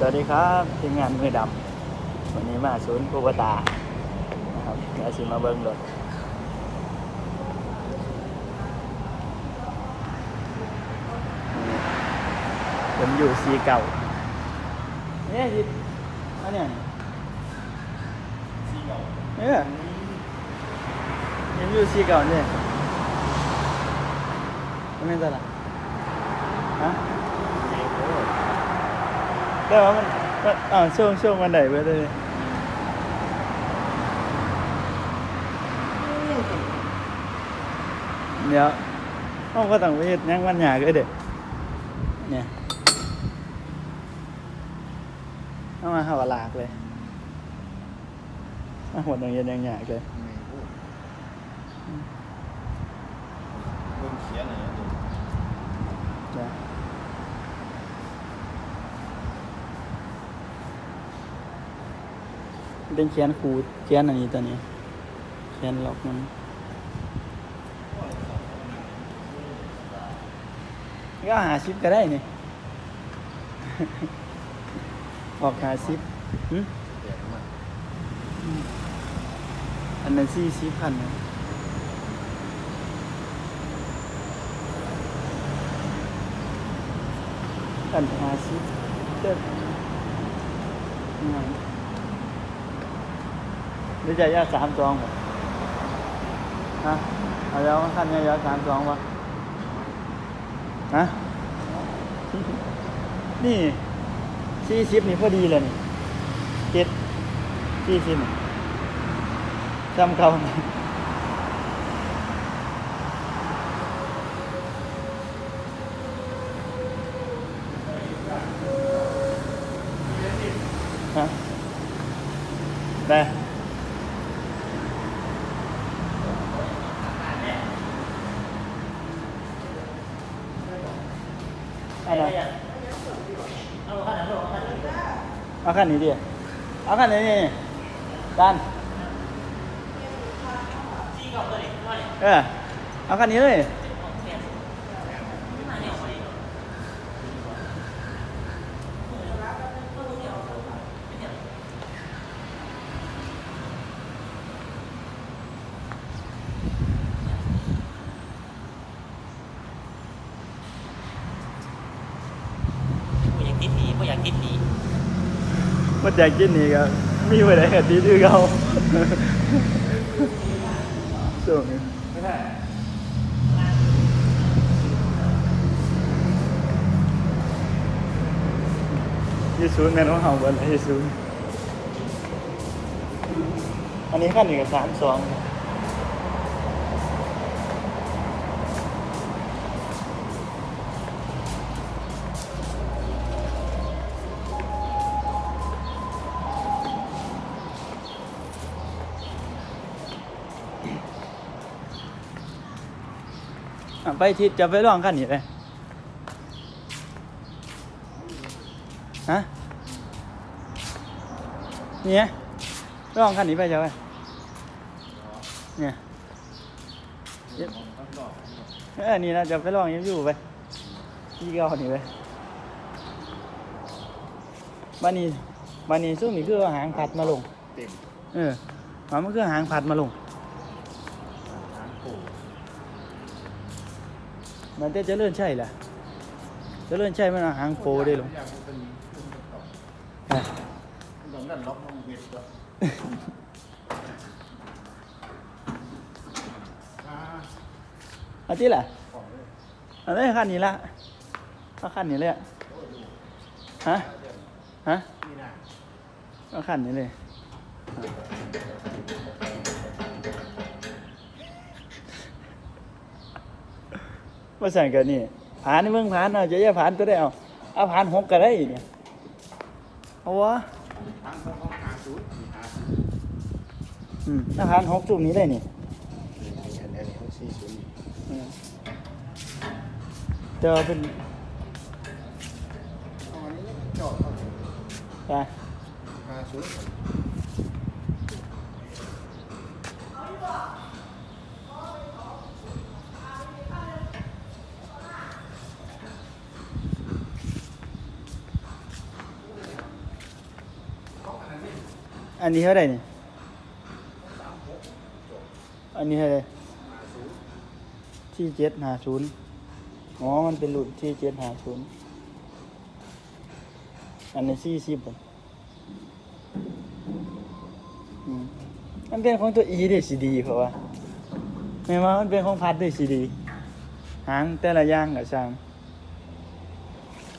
สวัสดีครับทีมงานมือดำวันนี้มาศูนย์ปูปตานะครับเดี๋ยวสิมาเบิ้งรถผมอยู่ซีเก่าเนี่ยสิอันเนี้ยซีเก่าเนี่ยยังอยู่ซีเก่าเนี่ยมันเป็นอะไรฮะ แต่ว่ามันมันอ่าช่วงช่วงวันไหนไปเลยเดี๋ยวห้องก็ต้องไปเฮ็ดหยังวันหยาก็เด็กเนี่ยเอามาหาวลากเลยมาหัวตรงเย็นยังหยากเลย ไม่พูดเบิ่งเขียนอะไรนะน เป็นเขียนขูดเขียนอันนี้ตัวนี้เขียนล็อกมันก็หาซิปก็ได้นี่ออกหาซิปอันนั้นสี่สิบพันนะอันหาซิปเด็ดงาน รือจะยาสามสองบ่ฮะเอาแล้วขั้นยายาสามสองวะฮะนี่สี่สิบนี่พอดีเลยนี่เจ็ดสี่สิบจำเขาฮะได้อะไร เอาขั้นนี้ดิเอาขั้นนี้นี่ดันเออเอาขั้นนี้เลยอยากติดหนีบ่อยากติดหนี มันอยากกินนี่ก็มีไว้ไหนกันดีดื้อเขาส่งนี้ยี่ศูนย์แม่น้องเฮาเบิดเลยยี่ศูนย์อันนี้ขั้นหนึ่งกับสามสอง ไปทิศจะไปลองขั้นนี้เลยฮะเนี่ยลองขั้นนี้ไปเจ้าไปเนี่ยต้องดอกเออนี่นะจะไปลองยังอยู่ไปยี่เก้านี่ไปบ้านนี้บ้านนี้ซึ่งนี่คือเอาหางผัดมาลงเต็มเออมันคือหางผัดมาลง ทางปู่ มันจะเจริญใช่แหละเจริญใช่มันเอาหางโปได้ลงอยากเป็นเป็นต่ออะตรงนั้นล็อกลงเวทก็อ่าเอาที่แหละของเลยเอาได้ขั้นนี้ละเอาขั้นนี้เลยอะฮะ ฮะนี่นะเอาขั้นนี้เลย มาสั่งกันนี่ผ่านนี่เมืองผ่านเอาจะแย่ผ่านตัวได้เอาเอาผ่านหกก็ได้เนี่ยเอาวะทางของของหาศูนย์มีหาศูนย์อืมถ้าผ่านหกจุ่มนี้ได้นี่นี่อันนี้อันนี้ของสี่ศูนย์อืมเจอเป็นเอาอันนี้จอดเอาไป หาศูนย์ อันนี้เท่าไหร่เนี่ยอันนี้เท่าไหร่ที่เจ็ดหาศูนย์อ๋อ มันเป็นรุ่นที่เจ็ดหาศูนย์อันนี้สี่สิบบ่อืมมันเป็นของตัวอีเด้สีดีเพราะว่าไม่ว่ามันเป็นของพัดด้วยสีดีหางแต่ละย่างกับช่าง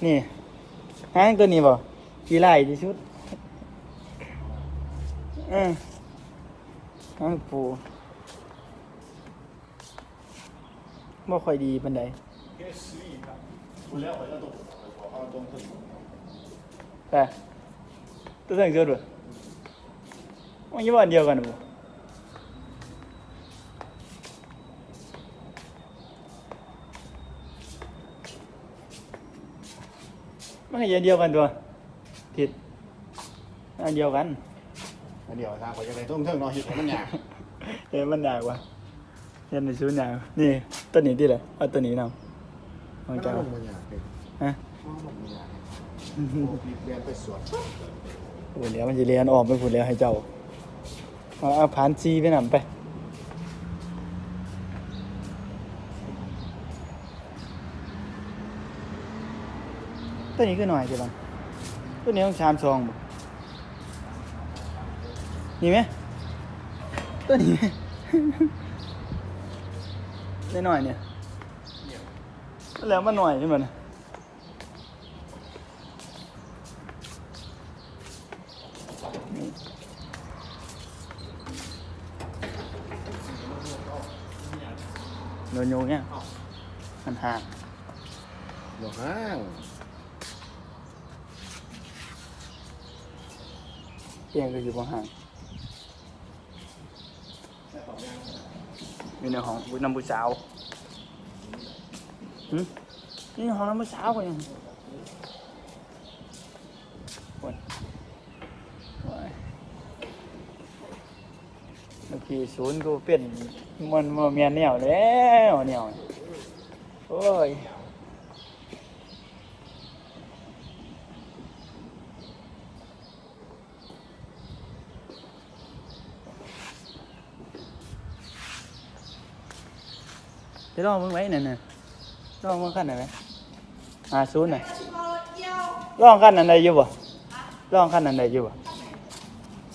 นี่หางตัวนี้บ่กี่ไล่ที่สุด เออหางปูบ่ค่อยดีปานใดเอสซีครับคุณแล้วไปแล้วตัวขอเอาตรงขึ้นแต่ตัวสั่งเจอด้วยมันยี่ห้ออันเดียวกันบ่มันก็อันเดียวกันตัวผิดอันเดียวกัน อันเดียวทางไปยังไงต้องเทิงเนาะหิดมันยากเห็นมันหนักว่ะเห็นในชุดหนักนี่ตัวนี้ที่ไหนเอาตัวนี้นำมัมันนจะจะลงมันยากเลยฮะมันลงมันยากโอ้บีบแบนไปสวนโอ้เดี๋ยวมันจะเรียนออกไปผุดแล้วให้เจ้าเอาเอาผ่านซีไปนำไปตัวนี้ก็หน่อยใช่ปะตัวนี้ต้องชามซองบ่ นี่ไหมตัวนี้ไหมได้หน่อยเนี่ยแล้วมันหน่อยใช่ไหมนะโดนโยงเนี่ยมันห่างหลวห้างเตียงก็อยู่บนห่าง อยู่ในห้องบุญนำบุสาวหึนี่ห้องน้ำบุสาวกันยังโอ้ยโอ้ยเมื่อกี้ศูนย์กูเป็นมันมันเมียนแนวแล้วแนวโอ้ย จะลองมึงไว้นั่นน่ะลองมึงขั้นไหนไหมหาศูนย์น่ะลองขั้นนั้นได้อยู่บ่ลองขั้นนั้นได้อยู่บ่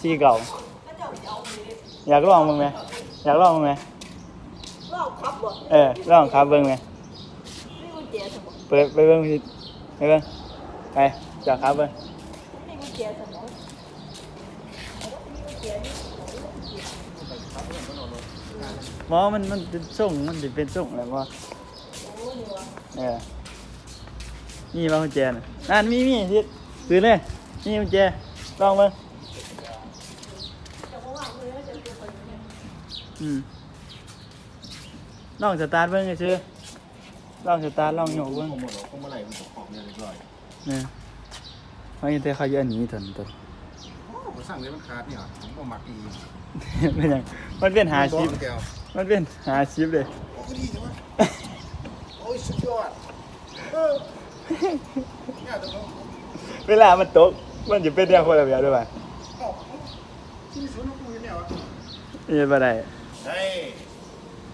สีเก่าอยากลองมึงไหมอยากลองมึงไหมรอบครับบ่เออลองขับเบิ้งไหมไม่กุญแจสมองเปิดไปเบิ้งสิไปเบิ้งไปอยากขับเบิ้ง ไม่กุญแจสมองมีกุญแจนี่ หมอมันมันเป็นส่งมันสิเป็นส่งอะไรวะโอ้นี่วะเออนี่บางกุญแจน่ะนั่นมีมีสิซื้อเลยนี่กุญแจลองมาว่างเจนคนเนี่ยอืมลองสตาร์ทเบิ้งซื้อลองสตาร์ทลองโยกเบิ้งผมหมดแล้วผมเมื่อไหร่มันจะออกเนี่ยเรียบร้อยเนี่ยเขายังแต่เขาเยอะหนีตนตนโอ้ผม สั่งเลยมันขาดเนี่ยผมก็หมักอีเป็นหยังมันเป็นหาชิปแก้วมันเป็นหาชิปเลยโอ้ก็ดีจังวะโอ้ยสุดยอดเออเนี่ยแต่ผมเวลามันตกมันจะเป็นเรื่องคนละแบบด้วยป่ะเอ้าที่สวนของกูเนี่ยวะนี่เป็นอะไรเฮ้ย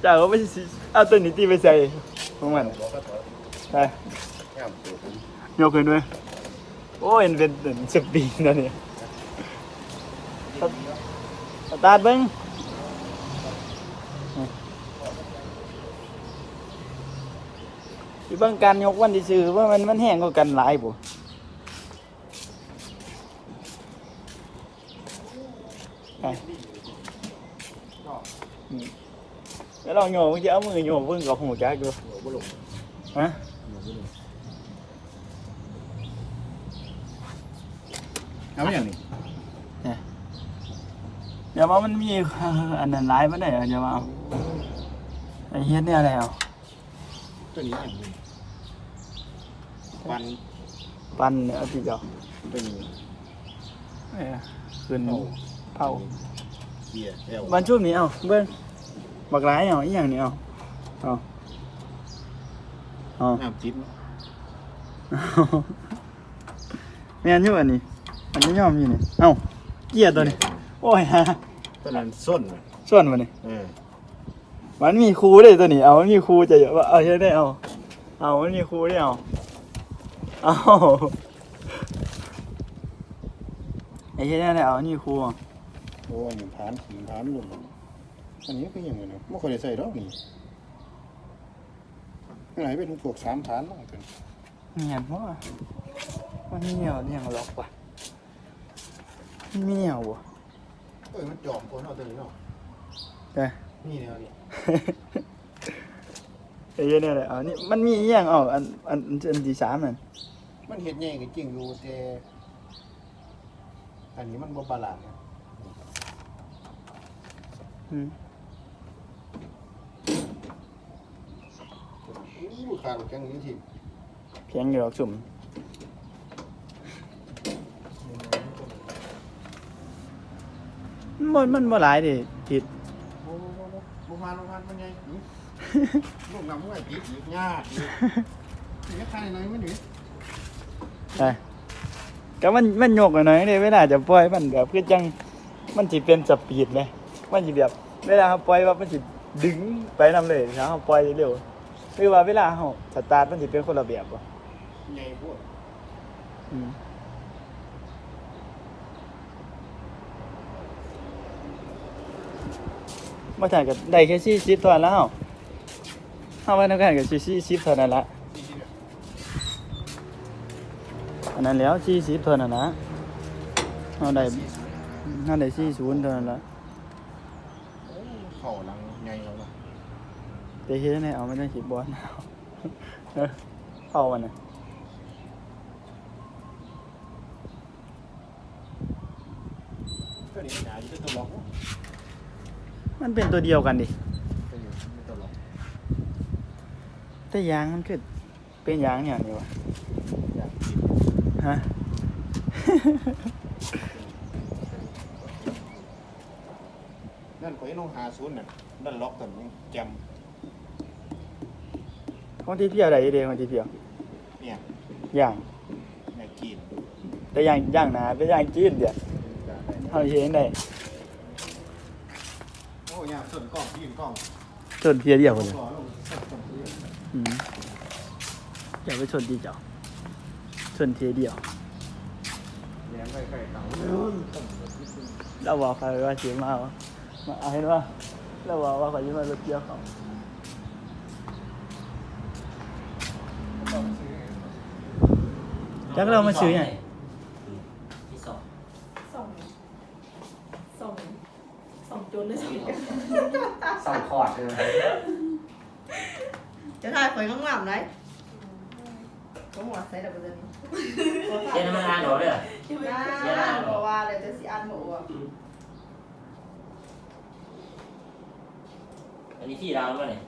เจ้าก็ไม่สิเอาตัวนี้ตีไปใส่ของมันบอกก็ถอยไปแก้มตัวผมยกขึ้นด้วยโอ้ยมันเป็นเป็นสปริงนะเนี่ย สตาร์ทเบิ้งที่เบิ้งการยกวันที่ซื้อว่ามันมันแห้งกว่ากันหลายบ่แล้วลองโยมจะเอามือโยกเบิ้งกับหูจักดูหัวบุลุงฮะเอาไม่อย่างนี้ เดี๋ยวว่ามันมีอันนั้นร้ายมาได้เหรอเดี๋ยวว่าเอาไอ้เฮ็ดเนี่ยอะไรเอาตัวนี้อย่างนี้ปันปั้นเนี่ยเอาที่เจ้าตัวนี้เออขึ้นเผาเบียร์แก้ววันชุบนี้เอาเบิ้งบักร้ายเอาอีหยังนี่เอาเอาเอาน้ำจิ้มแม่นอยู่อันนี้ อันนี้ยอมอยู่นี่เอ้าเกียร์ตัวนี้ โอ้ยฮะ ตอนนั้นส้นน่ะส่วนมันนี่เออมันมีครูเลยตัวนี้เอามันมีครูจะเยอะว่าเอาใช่ได้เอาเอามันมีครูได้เอาเอาไอ้ใช่ได้ได้เอานี่ครูอะโอ้ยฐานหินฐานหลุมอันนี้ก็ยังไงเนาะไม่ค่อยได้ใส่ดอกนี่ไหนเป็นพวกสามฐานมากเป็นเงียบว่ามันเหนียวเนี่ยล็อกว่ะมันเหนียวว่ะ เอ้ยมันจอมคนเอาตัวนี้เนาะแต่นี่แนวนี้ไอ้เหี้ยเนี่ยแหละเอานี่มันมีอหย่างเอาอันอันอันอันที่สามนั่นมันเห็ดแย่งกันจริงอยู่แต่อันนี้มันบ่บาลานซ์นะอืมอู้ขาดแกงนี้ที เพียงอยู่หรอกสุ่ม มันมันบ่หลายดิผิดโอ้โหบุพานบุพานมันไงหึลูกน้ำมันไงปีกอีกยากอีกนี่ใครไหนมันหนีไปก็มันมันโยกหน่อยๆเด้เวลาจะปล่อยมันแบบคือจังมันสิเป็นสปีดไหมมันสิแบบเวลาเราปล่อยว่ามันสิดึงไปนำเลยถ้าเราปล่อยเร็วหรือว่าเวลาเราสตาร์ทมันสิเป็นคนละแบบบ่ใหญ่พวกอืม มาถ่ายกับได้แค่สี่สิบเท่านั้นแล้วเอาไว้ในกันกับสี่สิบเท่านั้นละอันนั้นแล้วสี่สิบเท่านั้นนะเอาได้น่าได้สี่ศูนย์เท่านั้นละเข่าหลังใหญ่เขาละแต่เฮ้ยเนี่ยเอาไม่ได้ขีดบอลเออเอามันนะก็นี่หนาอยู่ที่ตัวล็อก มันเป็นตัวเดียวกันดิ ก็อยู่ที่ตัวล็อกแต่ยางมันคือเป็นยางเนี่ยนี่วะอย่างที่ฮะ นั่นข่อยลงหาศูนย์น่ะนั่นล็อกตัวนี้แจมของที่เพียวใดเดียวของที่เพียวเนี่ยย่างในกีนแต่ย่างย่างหนาเป็นย่างจีนเดียวเอาเห็นได้ โอ้ยส่วนกล้องยืนกล้อง ชนเพียเดียวคนเลยหล่อลงส่วนกล้องยืนอืมอย่าไปชนดีเจ้าชนเทียเดียวเลี้ยงไว้ไข่เต่าเราบอกใครว่าเสียมาเอามาเอาเห็นว่าเราบอกว่าเขาจะมารถเกี่ยวเขาจักเรามาซื้อไง ที่สอง ส่งส่ง ส่งจนเลยสิสองคอร์ดเลยจะทายข่อยงามๆไหนก็หัวใส่ดับเบิลนี้เจ๊น้ำมันงานหนูเลยนะบอกว่าอะไรจะสิอันหมูอะอันนี้ที่เราแล้วเนี่ย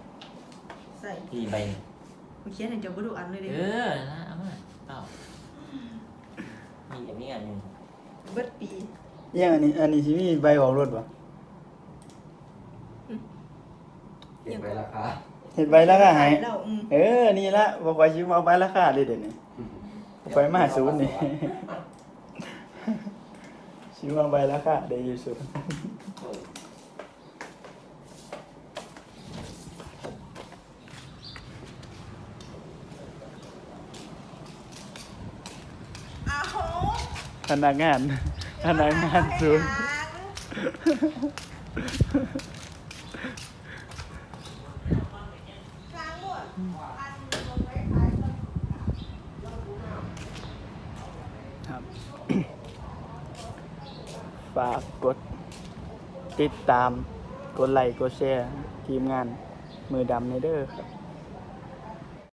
ใส่ที่ใบเมื่อกี้เนี่ยจะบ่ดูอันเลยดิเออนะเอามาเปล่ามีแบบนี้อันหนึ่งเบิดปียังอันนี้อันนี้ที่มีใบออกรถวะ เก็บไว้ราคาเห็นใบแล้วก็หายแล้วอืมเออ นี่ละบอกว่าชิมเอาใบราคาเลยเดี๋ยวนี้ไปมาศูนย์นี่ชิมเอาใบราคาได้อยู่ศูนย์อ้าวพนักงานพนักงานศูนย์ ค้างหมดอันลงไว้ขายคน ครับ ฝากกดติดตาม กดไลค์ กดแชร์ ทีมงานมือดำในเด้อครับ